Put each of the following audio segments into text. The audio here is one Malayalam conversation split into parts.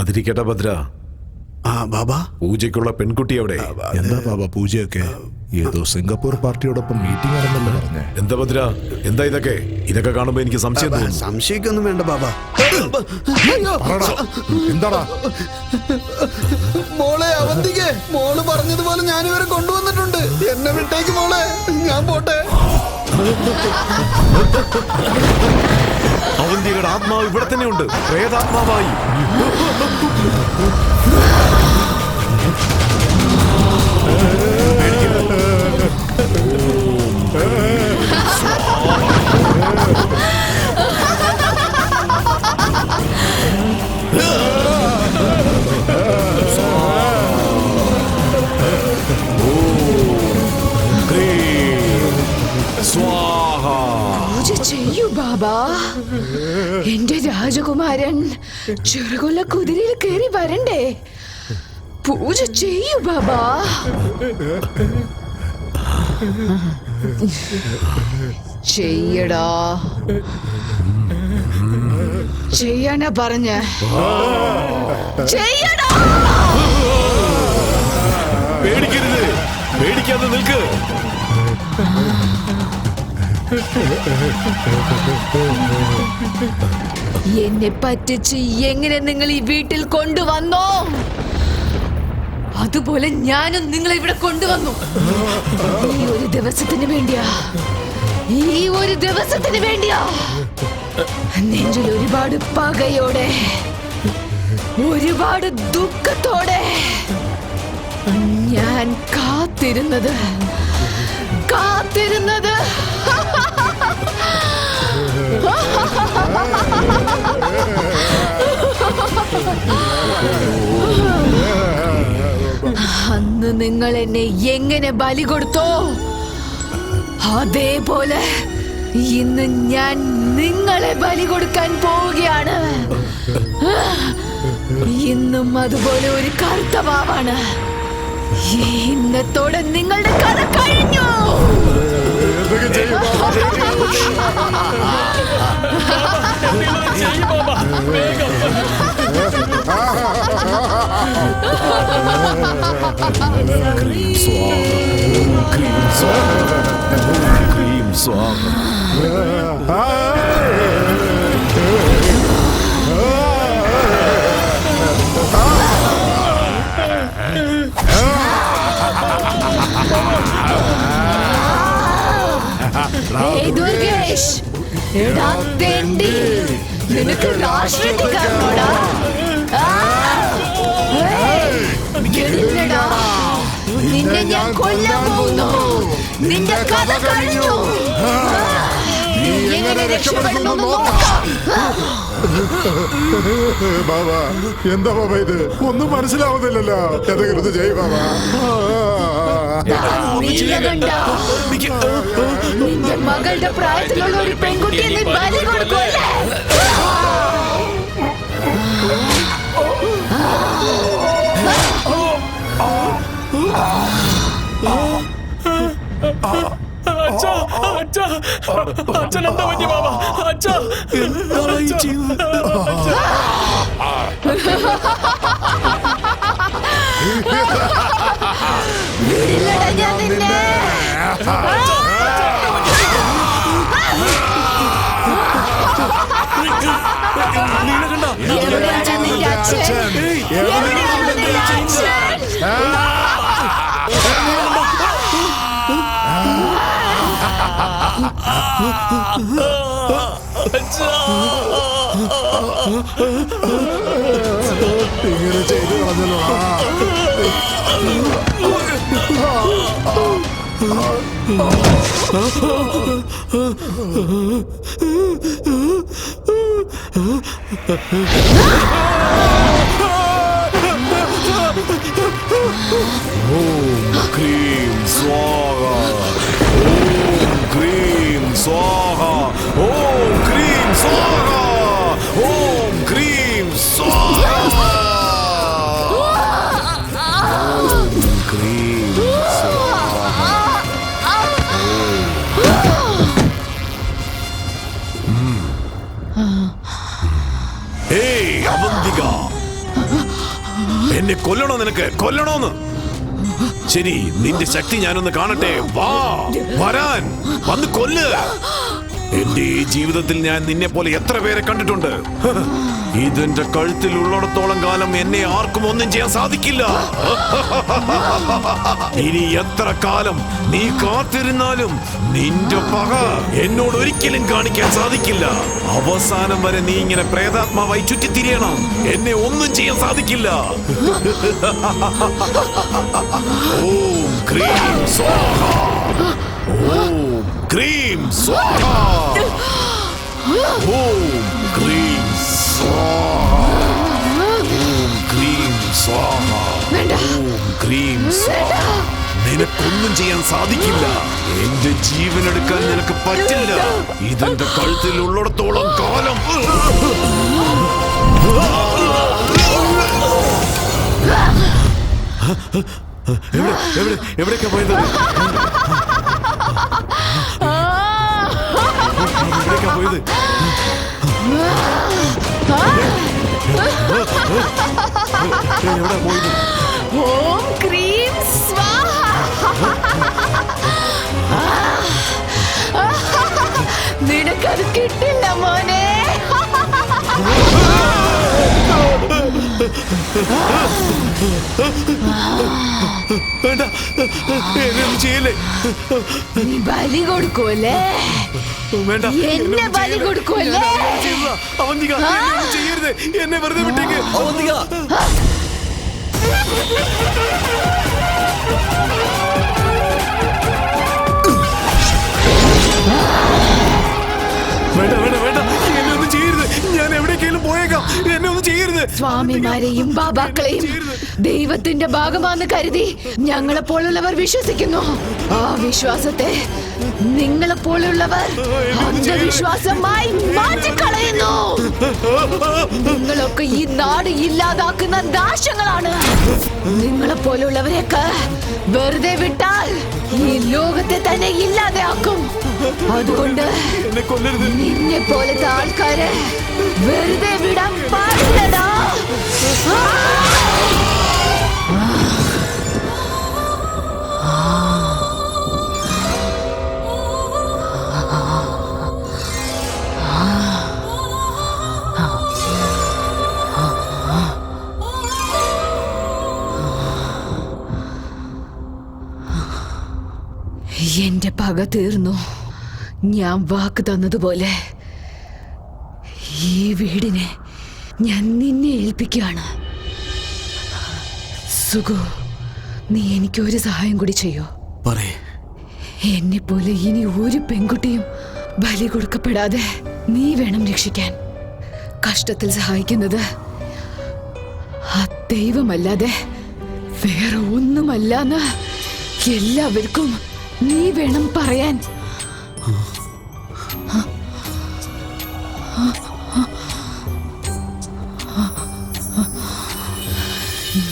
അതിരിക്കട്ടെ ഭദ്ര. ആ ബാബാ. പൂജയ്ക്കുള്ള പെൺകുട്ടി അവിടെ എന്താ ബാബ പൂജയൊക്കെ? ഏതോ സിംഗപ്പൂർ പാർട്ടിയോടൊപ്പം മീറ്റിംഗ് ആണെന്നല്ലേ പറഞ്ഞേ. എന്താ ഭദ്ര? എന്താ ഇതൊക്കെ? ഇതൊക്കെ കാണുമ്പോ എനിക്ക് സംശയം സംശയിക്കൊന്നും വേണ്ട ബാബാ. എന്താടാ? മോളെ പറഞ്ഞതുപോലെ ഞാൻ ഇവരെ കൊണ്ടുവന്നിട്ടുണ്ട്. എന്നെ വിട്ടേക്ക് മോളെ. ഞാൻ പോട്ടെ. അവന്തിയുടെ ആത്മാവ് ഇവിടെ തന്നെയുണ്ട്. പ്രേതാത്മാവായി. എന്റെ രാജകുമാരൻ ചെറുകൊല്ല കുതിരയിൽ കയറി വരണ്ടേ? പൂജ ചെയ്യൂ ബാബാ. ചെയ്യടാ. ചെയ്യണ പറഞ്ഞ. പേടിക്കരുത്. പേടിക്കാതെ നിൽക്ക്. എന്നെ പറ്റിച്ച് എങ്ങനെ നിങ്ങൾ ഈ വീട്ടിൽ കൊണ്ടുവന്നോ? അതുപോലെ ഞാനും നിങ്ങളെ ഇവിടെ കൊണ്ടുവന്നു. ഈ ഒരു ദിവസത്തിന് വേണ്ടിയാ. ഈ ഒരു ദിവസത്തിന് വേണ്ടിയാ. നെഞ്ചിൽ ഒരുപാട് പകയോടെ ഒരുപാട് ദുഃഖത്തോടെ ഞാൻ കാത്തിരുന്നത് കാത്തിരുന്നത്. അന്ന് നിങ്ങൾ എന്നെ എങ്ങനെ ബലി കൊടുത്തോ? അതേപോലെ ഇന്ന് ഞാൻ നിങ്ങളെ ബലി കൊടുക്കാൻ പോവുകയാണ്. ഇന്നും അതുപോലെ ഒരു കറുത്ത പാവാണ്. ഇന്നത്തോടെ നിങ്ങളുടെ കഥ കഴിഞ്ഞു. ക്രീം സ്വാഹ ഓം ക്രീം സ്വാഹ ഓം ക്രീം സ്വാഹ ഏയ് ദുർഗേഷ് എടാ തെണ്ടി നിനക്ക് രാഷ്ട്രീയത്തിൽ കയറണോടാ. നിന്നെ ഞാൻ കൊല്ലാൻ പോകുന്നു. നിന്റെ കഥ കഴിഞ്ഞു. എങ്ങനെ രക്ഷപ്പെടുന്നു നോക്കാം ബാബ എന്താ ബാബ ഇത്? ഒന്നും മനസ്സിലാവുന്നില്ലല്ലോ. എന്തെങ്കിലും ജയ് ചെയ്യ് ബാബ നിന്റെ മകളുടെ പ്രായത്തിലുള്ള ഒരു പെൺകുട്ടിയെ നീ ബലി കൊടുക്കുമല്ലേ അച്ഛൻ എന്താ പറ്റി ബാബ അച്ഛാ വിടില്ലടാ ഞാൻ നിന്നെ എവിടെയാണ് നിന്റെ അച്ഛൻ? എവിടെയാണ് നിന്റെ അച്ഛൻ? ഇങ്ങനെ ചെയ്തു കളഞ്ഞല്ലോ ഓം ക്രീം സ്വാഹ ഓം ക്രീം സ്വാഹ ഓം ക്രീം സ്വാഹ ഓം ക്രീം സ്വാഹ അവന്തിക എന്നെ കൊല്ലണോ നിനക്ക് കൊല്ലണോന്ന് ശരി നിന്റെ ശക്തി ഞാനൊന്ന് കാണട്ടെ. വാ വരാൻ. വന്ന് കൊല്ല്. എന്റെ ഈ ജീവിതത്തിൽ ഞാൻ നിന്നെ പോലെ എത്ര പേരെ കണ്ടിട്ടുണ്ട്? ഇതിന്റെ കഴുത്തിൽ ഉള്ളിടത്തോളം കാലം എന്നെ ആർക്കും ഒന്നും ചെയ്യാൻ സാധിക്കില്ല. ഇനി എത്ര കാലം നീ കാത്തിരുന്നാലും നിന്റെ പക എന്നോട് ഒരിക്കലും കാണിക്കാൻ സാധിക്കില്ല. അവസാനം വരെ നീ ഇങ്ങനെ പ്രേതാത്മാവായി ചുറ്റിത്തിരിയണം. എന്നെ ഒന്നും ചെയ്യാൻ സാധിക്കില്ല. ഓം ക്രീം സ്വാഹ. ഓം ക്രീം സ്വാഹ ഓം ക്രീം സ്വാഹ ഓം ക്രീം സ്വാഹ ഓം ക്രീം സ്വാഹ നിനക്കൊന്നും ചെയ്യാൻ സാധിക്കില്ല. എന്റെ ജീവൻ എടുക്കാൻ നിനക്ക് പറ്റില്ല. ഇതെന്റെ കഴുത്തിൽ ഉള്ളിടത്തോളം കാലം. എവിടെ എവിടെ എവിടേക്കാ പോയത്? എവിടേക്കാ പോയത് എവിടെ പോയത് ഓം ക്രീം സ്വാഹ നിനക്കത് കിട്ടില്ല മോനെ വേണ്ട എന്നെ ഒന്നും ചെയ്യല്ലേ നീ ബലി കൊടുക്കുമല്ലേ വേണ്ട. എന്നെ ബലി കൊടുക്കുമല്ലേ അവന്തിക എന്നെ ഒന്നും ചെയ്യരുത്. എന്നെ വെറുതെ വിട്ടേക്ക്. അവന്തിക. വേണ്ട വേണ്ട വേണ്ട. എന്നെ ഒന്നും ചെയ്യരുത്. ഞാൻ എവിടേക്കെങ്കിലും പോയേക്കാം. എന്നെ ഒന്നും ചെയ്യരുത്. സ്വാമിമാരെയും ബാബാക്കളെയും ദൈവത്തിന്റെ ഭാഗമാണെന്ന് കരുതി ഞങ്ങളെ പോലുള്ളവർ വിശ്വസിക്കുന്നു. ആ വിശ്വാസത്തെ നിങ്ങളെ പോലുള്ളവർ അന്ധവിശ്വാസമായി മാറ്റിക്കളയുന്നു. നിങ്ങളൊക്കെ ഈ നാട് ഇല്ലാതാക്കുന്ന ദാശങ്ങളാണ് നിങ്ങളെ പോലുള്ളവരെയൊക്കെ വെറുതെ വിട്ടാൽ ഈ ലോകത്തെ തന്നെ ഇല്ലാതെയാക്കും. അതുകൊണ്ട് എന്നെ കൊല്ലരുത്. നിന്നെ പോലത്തെ ആൾക്കാരെ വെറുതെ വിടാൻ പാടില്ലടാ. പക തീർന്നു ഞാൻ വാക്ക് തന്നതുപോലെ ഈ വീടിനെ ഞാൻ നിന്നെ ഏൽപ്പിക്കുകയാണ്. സുഖു നീ എനിക്കൊരു സഹായം കൂടി ചെയ്യോ. പറയേ. എന്നെ പോലെ ഇനി ഒരു പെൺകുട്ടിയും ബലി കൊടുക്കപ്പെടാതെ നീ വേണം രക്ഷിക്കാൻ. കഷ്ടത്തിൽ സഹായിക്കുന്നത് ആ ദൈവമല്ലാതെ വേറെ ഒന്നുമല്ലാന്ന് എല്ലാവർക്കും നീ വേണം പറയാൻ.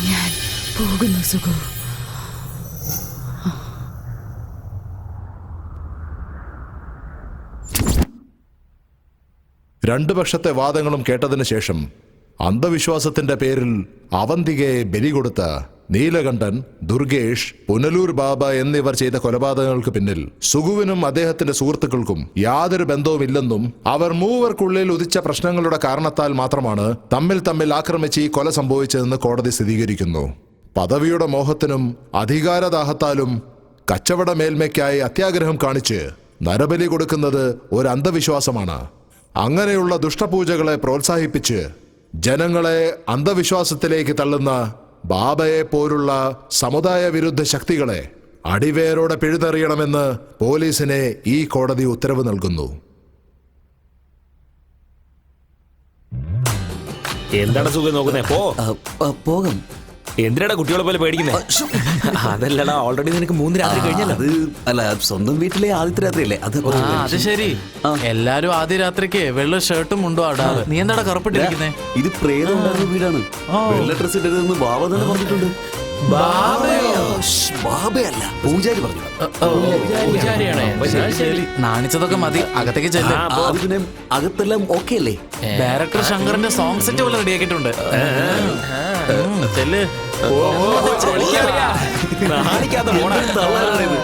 ഞാൻ പോകുന്നു സുഖു രണ്ടു പക്ഷത്തെ വാദങ്ങളും കേട്ടതിനു ശേഷം അന്ധവിശ്വാസത്തിന്റെ പേരിൽ അവന്തികയെ ബലി കൊടുത്ത നീലകണ്ഠൻ ദുർഗേഷ് പുനലൂർ ബാബ എന്നിവർ ചെയ്ത കൊലപാതകങ്ങൾക്ക് പിന്നിൽ സുഗുവിനും അദ്ദേഹത്തിന്റെ സുഹൃത്തുക്കൾക്കും യാതൊരു ബന്ധവുമില്ലെന്നും അവർ മൂവർക്കുള്ളിൽ ഉദിച്ച പ്രശ്നങ്ങളുടെ കാരണത്താൽ മാത്രമാണ് തമ്മിൽ തമ്മിൽ ആക്രമിച്ച് ഈ കൊല സംഭവിച്ചതെന്ന് കോടതി സ്ഥിരീകരിക്കുന്നു. പദവിയുടെ മോഹത്തിനും അധികാരദാഹത്താലും കച്ചവട മേൽമയ്ക്കായി അത്യാഗ്രഹം കാണിച്ച് നരബലി കൊടുക്കുന്നത് ഒരു അന്ധവിശ്വാസമാണ്. അങ്ങനെയുള്ള ദുഷ്ടപൂജകളെ പ്രോത്സാഹിപ്പിച്ച് ജനങ്ങളെ അന്ധവിശ്വാസത്തിലേക്ക് തള്ളുന്ന ബാബയെ പോലുള്ള സമുദായ വിരുദ്ധ ശക്തികളെ അടിവേരോടെ പിഴുതെറിയണമെന്ന് പോലീസിനെ ഈ കോടതി ഉത്തരവ് നൽകുന്നു. എന്താണ് സുഖം നോക്കുന്നേ? പോ. പോകാം. എന്തിനാടാ കുട്ടികളെ പോലെ പേടിക്കുന്നേ? അതല്ലടാ ഓൾറെഡി നിനക്ക് മൂന്ന് രാത്രി കഴിഞ്ഞല്ലോ. അത് അല്ല സ്വന്തം വീട്ടിലെ ആദ്യത്തെ രാത്രിയല്ലേ? അത് ആ അത് ശരി. എല്ലാരും ആദ്യ രാത്രിക്ക് വെള്ള ഷർട്ടും മുണ്ടോ ആടാറ് നീ എന്താടാ കറുപ്പിട്ടിരിക്കുന്നേ? ഇത് പ്രേതം ഉണ്ടായിരുന്ന വീടാണ്. വെള്ള ഡ്രസ് ഇടരുതെന്ന് ബാബ തന്നെ പറഞ്ഞിട്ടുണ്ട്. ശ്ശ്, ബാബയല്ല. പൂജാരി പറഞ്ഞു. ശരി. നാണിച്ചതൊക്കെ മതി അകത്തേക്ക് ചെല്ല. ആ, അത് പിന്നെ അകത്തെല്ലാം ഓക്കെ അല്ലേ? ഡയറക്ടർ ശങ്കറിന്റെ സോങ് സെറ്റ് പോലെ റെഡിയാക്കിയിട്ടുണ്ട് ചെല്ല്. തള്ളാനാണിത്.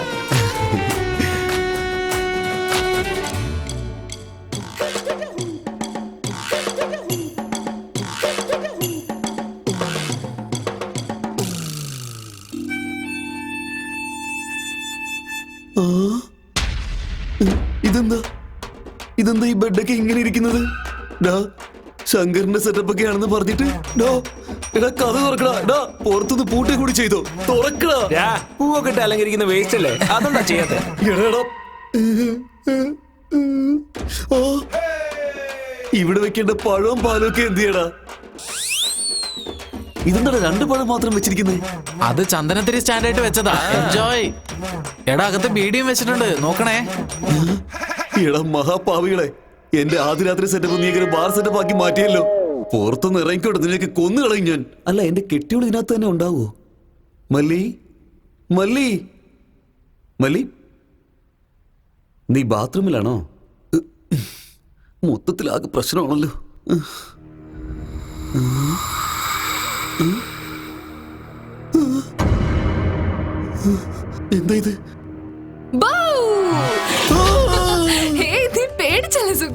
ആ? ഇതെന്താ? ഇതെന്താ ഈ ബെഡൊക്കെ ഇങ്ങനെ ഇരിക്കുന്നത്? ഡാ ശങ്കറിന്റെ സെറ്റപ്പ് ഒക്കെ ആണെന്ന് പറഞ്ഞിട്ട്? ഡാ എടാ കഥ തുറക്കടാ. എടാ പുറത്തുനിന്ന് പൂട്ടി കൂടി ചെയ്തോ. തുറക്കടാ. പൂവൊക്കെ ഇട്ട് അലങ്കരിക്കുന്ന വേസ്റ്റ് അല്ലേ? അതുകൊണ്ടാ ചെയ്യാത്തെ? എടാ. ആ, ഇവിടെ വെക്കേണ്ട പഴവും പാലും ഒക്കെ എന്ത് ചെയ്യടാ? ഇതെന്താ രണ്ട് പഴം മാത്രം വെച്ചിരിക്കുന്നേ? അത് ചന്ദനത്തിരി സ്റ്റാൻഡായിട്ട് വെച്ചതാ. എൻജോയ് എടാ അകത്ത് ബീഡിയും വെച്ചിട്ടുണ്ട്. നോക്കണേ. എടാ മഹാപാവികളെ. എന്റെ ആദ്യരാത്രി സെറ്റപ്പ് നീ ബാർ സെറ്റപ്പ് ആക്കി മാറ്റിയല്ലോ. പുറത്തുനിന്ന് ഇറങ്ങിക്കോട്ടെ നിനക്ക് കൊന്നു കളയും ഞാൻ. അല്ല എന്റെ കെട്ടിയോൾ ഇതിനകത്ത് തന്നെ ഉണ്ടാവോ? മല്ലി? മല്ലി? മല്ലി? നീ ബാത്റൂമിലാണോ? മൊത്തത്തിലാകെ പ്രശ്നമാണല്ലോ. എന്താ ഇത്!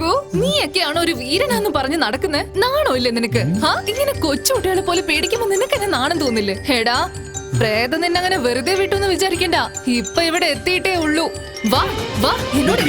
പേടിച്ചല്ലേ നീയൊക്കെയാണ് ഒരു വീരനാന്ന് പറഞ്ഞ് നടക്കുന്നേ? നാണോ ഇല്ലേ നിനക്ക്? ആ ഇങ്ങനെ കൊച്ചുകുട്ടികളെ പോലെ പേടിക്കുമ്പോ നിനക്ക് എന്നെ നാണം തോന്നില്ലേ? ഹേടാ പ്രേതം നിന്നെ അങ്ങനെ വെറുതെ വിട്ടു എന്ന് വിചാരിക്കണ്ട. ഇപ്പൊ ഇവിടെ എത്തിയിട്ടേ ഉള്ളൂ. വാ വാ എന്നോട്.